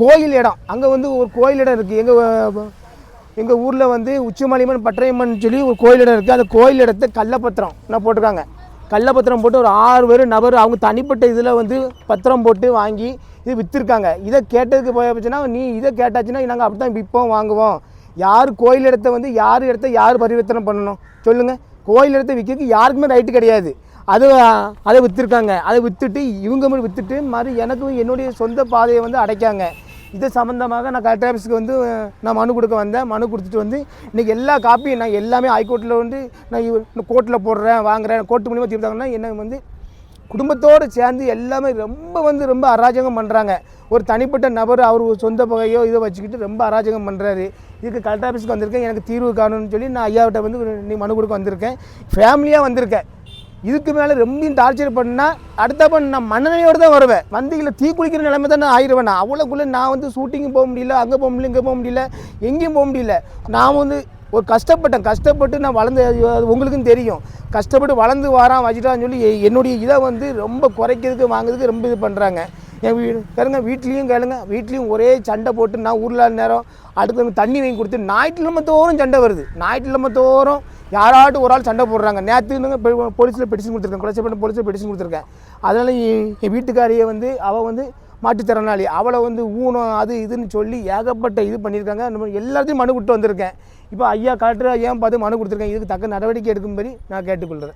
கோயில் இடம். அங்கே வந்து ஒரு கோயில் இடம் இருக்குது எங்கள் எங்கள் ஊரில் வந்து உச்சிமலைமன் பட்டரையம்மன் சொல்லி ஒரு கோயில் இடம் இருக்குது அந்த கோயில் இடத்த கள்ளப்பத்திரம் நான் போட்டிருக்காங்க. கள்ளப்பத்திரம் போட்டு ஒரு ஆறு பேர் நபர் அவங்க தனிப்பட்ட இதில் வந்து பத்திரம் போட்டு வாங்கி இது விற்றுருக்காங்க இதை கேட்டதுக்கு போச்சுன்னா நீ இதை கேட்டாச்சுன்னா நாங்கள் அப்படி தான் விற்போம் வாங்குவோம். யார் கோயில் இடத்த வந்து யார் இடத்த யார் பரிவர்த்தனை பண்ணணும்? சொல்லுங்கள் கோயில் இடத்த விற்கிறதுக்கு யாருக்குமே ரைட்டு கிடையாது. அது அதை விற்றுருக்காங்க அதை விற்றுட்டு இவங்க மட்டும் விற்றுட்டு மாதிரி எனக்கும் என்னுடைய சொந்த பாதையை வந்து அடைக்காங்க. இது சம்மந்தமாக நான் கலெக்டர் ஆஃபீஸ்க்கு வந்து நான் மனு கொடுக்க வந்தேன். மனு கொடுத்துட்டு வந்து இன்றைக்கி எல்லா காப்பியும் நான் எல்லாமே ஹைகோர்ட்டில் வந்து நான் கோர்ட்டில் போடுறேன் வாங்குறேன். கோர்ட்டு மூலியமாக தீர்த்தாங்கன்னா என்ன வந்து குடும்பத்தோடு சேர்ந்து எல்லாமே ரொம்ப வந்து ரொம்ப அராஜகம் பண்ணுறாங்க ஒரு தனிப்பட்ட நபர் அவர் சொந்த பகையோ இதை வச்சுக்கிட்டு ரொம்ப அராஜகம் பண்ணுறாரு இதுக்கு கலெக்டர் ஆஃபீஸ்க்கு வந்திருக்கேன். எனக்கு தீர்வு காணும்னு சொல்லி நான் ஐயாவிட்ட வந்து நீ மனு கொடுக்க வந்திருக்கேன். ஃபேமிலியாக வந்திருக்கேன். இதுக்கு மேலே ரொம்ப டார்ச்சர் பண்ணால் அடுத்தப்ப நான் மன்னனையோடு தான் வருவேன். வந்தீங்கள தீ குளிக்கிற நிலைமை தான் நான் ஆயிடுவேன் நான். அவ்வளோக்குள்ளே நான் வந்து ஷூட்டிங்கும் போக முடியல அங்கே போக முடியல இங்கே போக முடியல எங்கேயும் போக முடியல. நான் வந்து ஒரு கஷ்டப்பட்டேன். கஷ்டப்பட்டு நான் வளர்ந்து உங்களுக்கும் தெரியும். கஷ்டப்பட்டு வளர்ந்து வாரான் வச்சுட்டான்னு சொல்லி என்னுடைய இதை வந்து ரொம்ப குறைக்கிறதுக்கு வாங்குறதுக்கு ரொம்ப இது பண்ணுறாங்க என் வீடு கேளுங்க வீட்லேயும் கேளுங்க வீட்லேயும் ஒரே சண்டை போட்டு நான் ஊரில் நேரம் அடுத்து தண்ணி வாங்கி கொடுத்து ஞாயிற்றுக்கிழமை தோறும் சண்டை வருது. ஞாயிற்றுக்கிழமை தோறும் யாராட்டும் ஒரு ஆள் சண்டை போடுறாங்க. நேற்று போலீஸில் பெட்டிஷன் கொடுத்துருக்கேன். குளச்சப்பட்ட போலீஸில் பெட்டிஷன் கொடுத்துருக்கேன். அதனால் என் வீட்டுக்காரியை வந்து அவள் வந்து மாற்றுத்திறனாளி அவளை வந்து ஊனம் அது இதுன்னு சொல்லி ஏகப்பட்ட இது பண்ணியிருக்காங்க. நம்ம எல்லாத்தையும் மனு கொடுத்து வந்திருக்கேன். இப்போ ஐயா கலெக்டர் ஏன் பார்த்து மனு கொடுத்துருக்கேன்? இதுக்கு தக்க நடவடிக்கை எடுக்கும்படி நான் கேட்டுக்கொள்கிறேன்